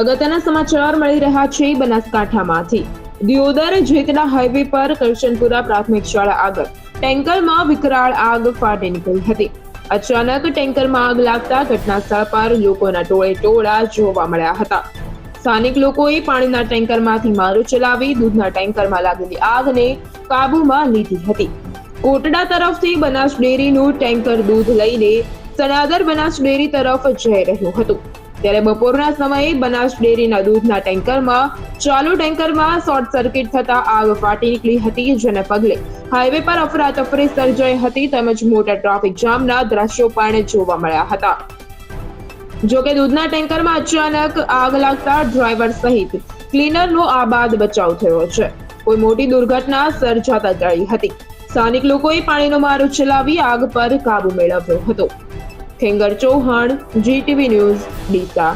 અગત્યના સમાચાર મળી રહ્યા છે બનાસકાંઠામાંથી. દિયોદર જેતના હાઈવે પર કરશનપુરા પ્રાથમિક શાળા આગળ. ટેન્કરમાં વિકરાળ આગ ફાટી નીકળી હતી. અચાનક ટેન્કરમાં આગ લાગતા ઘટના સ્થળ પર લોકોના ટોળે ટોળા જોવા મળ્યા હતા. સ્થાનિક લોકોએ પાણીના ટેન્કરમાંથી મારો ચલાવી દૂધના ટેન્કરમાં લાગેલી આગને કાબૂમાં લીધી હતી. કોટડા તરફથી બનાસ ડેરીનું ટેન્કર દૂધ લઈને સનાદર બનાસ ડેરી તરફ જઈ રહ્યું હતું. ત્યારે બપોરના સમયે બનાસ ડેરીના દૂધના ટેન્કરમાં, ચાલુ ટેન્કરમાં શોર્ટ સર્કિટ થતા આગ ફાટી નીકળી હતી જેને પગલે હાઈવે પર અફરાતફરી સર્જાઈ હતી તેમજ મોટા ટ્રાફિક જામના દ્રશ્યો પણ જોવા મળ્યા હતા. જોકે દૂધના ટેન્કરમાં અચાનક આગ લાગતા ડ્રાઈવર સહિત ક્લીનરનો આબાદ બચાવ થયો છે. કોઈ મોટી દુર્ઘટના સર્જાતા ટળી હતી. સ્થાનિક લોકોએ પાણીનો મારો ચલાવી આગ પર કાબુ મેળવ્યો હતો. Khengar Chauhan GTV news Deesa